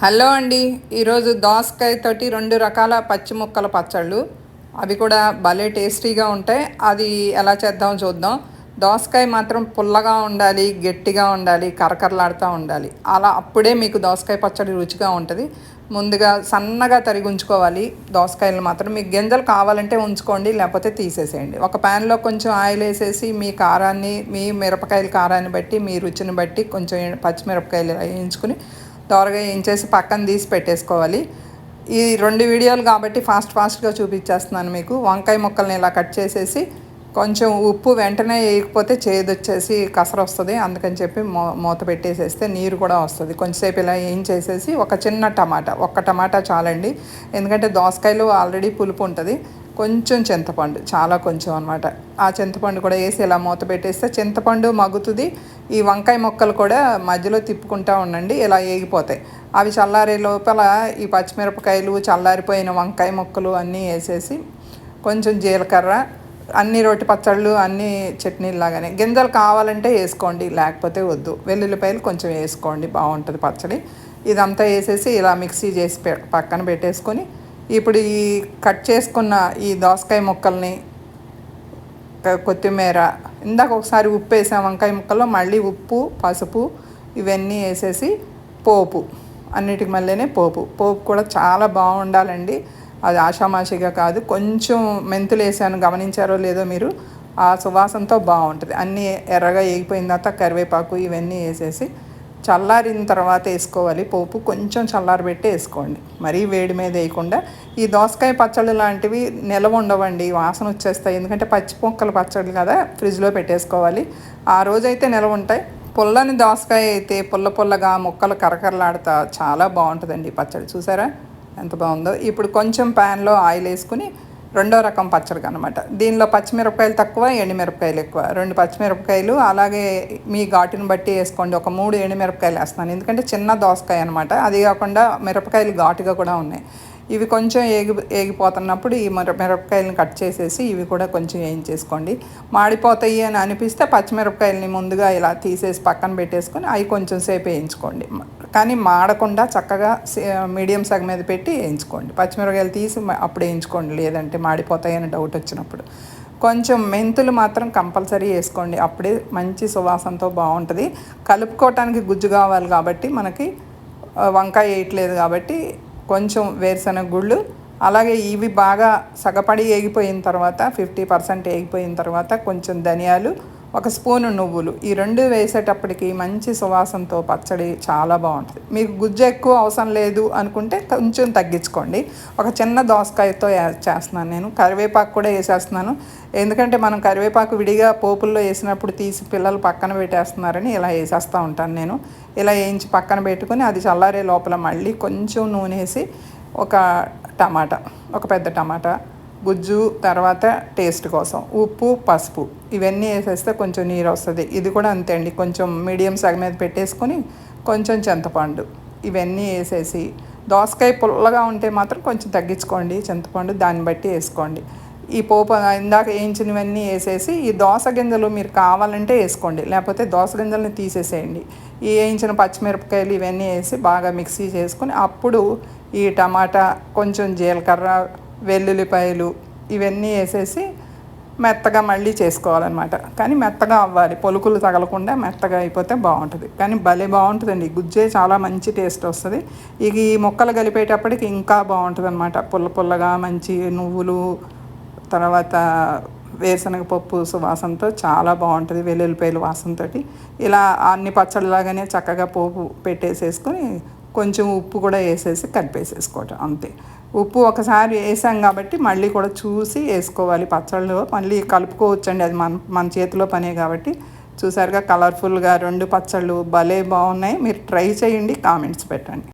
Hello అండి. ఈరోజు దోసకాయ తోటి రెండు రకాల పచ్చి ముక్కల పచ్చళ్ళు. అవి కూడా భలే టేస్టీగా ఉంటాయి. అది ఎలా చేద్దాం చూద్దాం. దోసకాయ మాత్రం పుల్లగా ఉండాలి గట్టిగా ఉండాలి కరకరలాడుతూ ఉండాలి. అలా అప్పుడే మీకు దోసకాయ పచ్చడి రుచిగా ఉంటుంది. ముందుగా సన్నగా తరిగి ఉంచుకోవాలి దోసకాయలు మాత్రం. మీకు గింజలు కావాలంటే ఉంచుకోండి లేకపోతే తీసేసేయండి. ఒక ప్యాన్లో కొంచెం ఆయిల్ వేసేసి మీ కారాన్ని మీ మిరపకాయల కారాన్ని బట్టి మీ రుచిని బట్టి కొంచెం పచ్చిమిరపకాయలు వేయించుకుని దోరగా వేయించేసి పక్కన తీసి పెట్టేసుకోవాలి. ఈ రెండు వీడియోలు కాబట్టి ఫాస్ట్ ఫాస్ట్గా చూపించేస్తున్నాను మీకు. వంకాయ ముక్కల్ని ఇలా కట్ చేసేసి కొంచెం ఉప్పు వెంటనే వేయకపోతే చేదొచ్చేసి కసర వస్తుంది. అందుకని చెప్పి మూ మూత పెట్టేసేస్తే నీరు కూడా వస్తుంది. కొంచెంసేపు ఇలా ఏం చేసేసి ఒక చిన్న టమాటా ఒక్క టమాటా చాలండి. ఎందుకంటే దోసకాయలు ఆల్రెడీ పులుపు ఉంటుంది. కొంచెం చింతపండు చాలా కొంచెం అనమాట ఆ చింతపండు కూడా వేసి ఇలా మూత పెట్టేస్తే చింతపండు మగ్గుతుంది. ఈ వంకాయ మొక్కలు కూడా మధ్యలో తిప్పుకుంటూ ఉండండి ఇలా ఏగిపోతాయి. అవి చల్లారే లోపల ఈ పచ్చిమిరపకాయలు చల్లారిపోయిన వంకాయ మొక్కలు అన్నీ వేసేసి కొంచెం జీలకర్ర అన్ని రోటి పచ్చళ్ళు అన్ని చట్నీలు లాగానే గింజలు కావాలంటే వేసుకోండి లేకపోతే వద్దు. వెల్లుల్లిపాయలు కొంచెం వేసుకోండి బాగుంటుంది పచ్చడి. ఇదంతా వేసేసి ఇలా మిక్సీ చేసి పక్కన పెట్టేసుకొని ఇప్పుడు ఈ కట్ చేసుకున్న ఈ దోసకాయ ముక్కల్ని కొత్తిమీర ఇందాక ఒకసారి ఉప్పు వేసాం వంకాయ ముక్కల్లో మళ్ళీ ఉప్పు పసుపు ఇవన్నీ వేసేసి పోపు అన్నిటికి మళ్ళీనే పోపు. పోపు కూడా చాలా బాగుండాలండి. అది ఆషామాషిగా కాదు. కొంచెం మెంతులు వేసాను గమనించారో లేదో మీరు ఆ సువాసనతో బాగుంటుంది. అన్నీ ఎర్రగా వేగిపోయిన తర్వాత కరివేపాకు ఇవన్నీ వేసేసి చల్లారిన తర్వాత వేసుకోవాలి. పోపు కొంచెం చల్లారబెట్టి వేసుకోండి. మరీ వేడి మీద వేయకుండా ఈ దోసకాయ పచ్చళ్ళు లాంటివి నిలవ ఉండవండి. వాసన వచ్చేస్తాయి. ఎందుకంటే పచ్చిపొక్కల పచ్చళ్ళు కదా ఫ్రిడ్జ్లో పెట్టేసుకోవాలి. ఆ రోజైతే నిలవ ఉంటాయి. పుల్లని దోసకాయ అయితే పుల్ల పుల్లగా ముక్కలు కరకరలాడుతా చాలా బాగుంటుందండి పచ్చడి చూసారా? ఎంత బాగుందో. ఇప్పుడు కొంచెం ప్యాన్లో ఆయిల్ వేసుకుని రెండో రకం పచ్చడికి అనమాట దీనిలో పచ్చిమిరపకాయలు తక్కువ ఎండుమిరపకాయలు ఎక్కువ. రెండు పచ్చిమిరపకాయలు అలాగే మీ ఘాటుని బట్టి వేసుకోండి. ఒక మూడు ఎండుమిరపకాయలు వేస్తున్నాను. ఎందుకంటే చిన్న దోసకాయ అనమాట అది కాకుండా మిరపకాయలు ఘాటుగా కూడా ఉన్నాయి. ఇవి కొంచెం ఏగి ఏగిపోతున్నప్పుడు ఈ మిర మిరపకాయలను కట్ చేసేసి ఇవి కూడా కొంచెం వేయించేసుకోండి. మాడిపోతాయి అని అనిపిస్తే పచ్చిమిరపకాయలని ముందుగా ఇలా తీసేసి పక్కన పెట్టేసుకొని అవి కొంచెం సేపు వేయించుకోండి. కానీ మాడకుండా చక్కగా మీడియం సగం మీద పెట్టి వేయించుకోండి. పచ్చిమిరపకాయలు తీసి అప్పుడు వేయించుకోండి. లేదంటే మాడిపోతాయి అని డౌట్ వచ్చినప్పుడు. కొంచెం మెంతులు మాత్రం కంపల్సరీ వేసుకోండి. అప్పుడే మంచి సువాసనతో బాగుంటుంది. కలుపుకోవటానికి గుజ్జు కావాలి కాబట్టి మనకి వంకాయ వేయట్లేదు కాబట్టి కొంచెం వేరుశనగ గుళ్ళు అలాగే ఇవి బాగా సగపడి ఏగిపోయిన తర్వాత ఫిఫ్టీ పర్సెంట్ ఏగిపోయిన తర్వాత కొంచెం ధనియాలు ఒక స్పూను నువ్వులు. ఈ రెండు వేసేటప్పటికి మంచి సువాసనతో పచ్చడి చాలా బాగుంటుంది. మీకు గుజ్జు ఎక్కువ అవసరం లేదు అనుకుంటే కొంచెం తగ్గించుకోండి. ఒక చిన్న దోసకాయతో చేస్తున్నాను నేను. కరివేపాకు కూడా వేసేస్తున్నాను. ఎందుకంటే మనం కరివేపాకు విడిగా పోపుల్లో వేసినప్పుడు తీసి పిల్లలు పక్కన పెట్టేస్తున్నారని ఇలా వేసేస్తూ ఉంటాను నేను. ఇలా వేయించి పక్కన పెట్టుకుని అది చల్లారే లోపల మళ్ళీ కొంచెం నూనె వేసి ఒక టమాటా ఒక పెద్ద టమాటా గుజ్జు తర్వాత టేస్ట్ కోసం. ఉప్పు పసుపు. ఇవన్నీ వేసేస్తే కొంచెం నీరు వస్తుంది. ఇది కూడా అంతే అండి. కొంచెం మీడియం సగం మీద పెట్టేసుకొని కొంచెం చింతపండు. ఇవన్నీ వేసేసి దోసకాయ పుల్లగా ఉంటే మాత్రం కొంచెం తగ్గించుకోండి. చింతపండు దాన్ని బట్టి వేసుకోండి. ఈ పోపు ఇందాక వేయించినవన్నీ వేసేసి ఈ దోస గింజలు మీరు కావాలంటే వేసుకోండి. లేకపోతే దోస గింజల్ని తీసేసేయండి. ఈ వేయించిన పచ్చిమిరపకాయలు ఇవన్నీ వేసి బాగా మిక్సీ చేసుకుని అప్పుడు ఈ టమాటా కొంచెం జీలకర్ర వెల్లుల్లిపాయలు ఇవన్నీ వేసేసి మెత్తగా మళ్ళీ చేసుకోవాలన్నమాట. కానీ మెత్తగా అవ్వాలి. పొలుకులు తగలకుండా మెత్తగా అయిపోతే బాగుంటుంది. కానీ భలే బాగుంటుందండి. గుజ్జే చాలా మంచి టేస్ట్ వస్తుంది. ఇక ఈ ముక్కలు కలిపేటప్పటికి ఇంకా బాగుంటుంది అనమాట పుల్ల పుల్లగా మంచి నువ్వులు తర్వాత వేరుశనగ పప్పు సువాసనతో చాలా బాగుంటుంది వెల్లుల్లిపాయలు వాసనతో ఇలా అన్ని పచ్చడిలాగానే చక్కగా పోపు పెట్టేసేసుకొని కొంచెం ఉప్పు కూడా వేసేసి కలిపేసేసుకోవటం అంతే. ఉప్పు ఒకసారి వేసాం కాబట్టి మళ్ళీ కూడా చూసి వేసుకోవాలి. పచ్చళ్ళు మళ్ళీ కలుపుకోవచ్చండి. అది మన మన చేతిలో పనే కాబట్టి. చూసారుగా కలర్ఫుల్గా రెండు పచ్చళ్ళు భలే బాగున్నాయి. మీరు ట్రై చేయండి కామెంట్స్ పెట్టండి.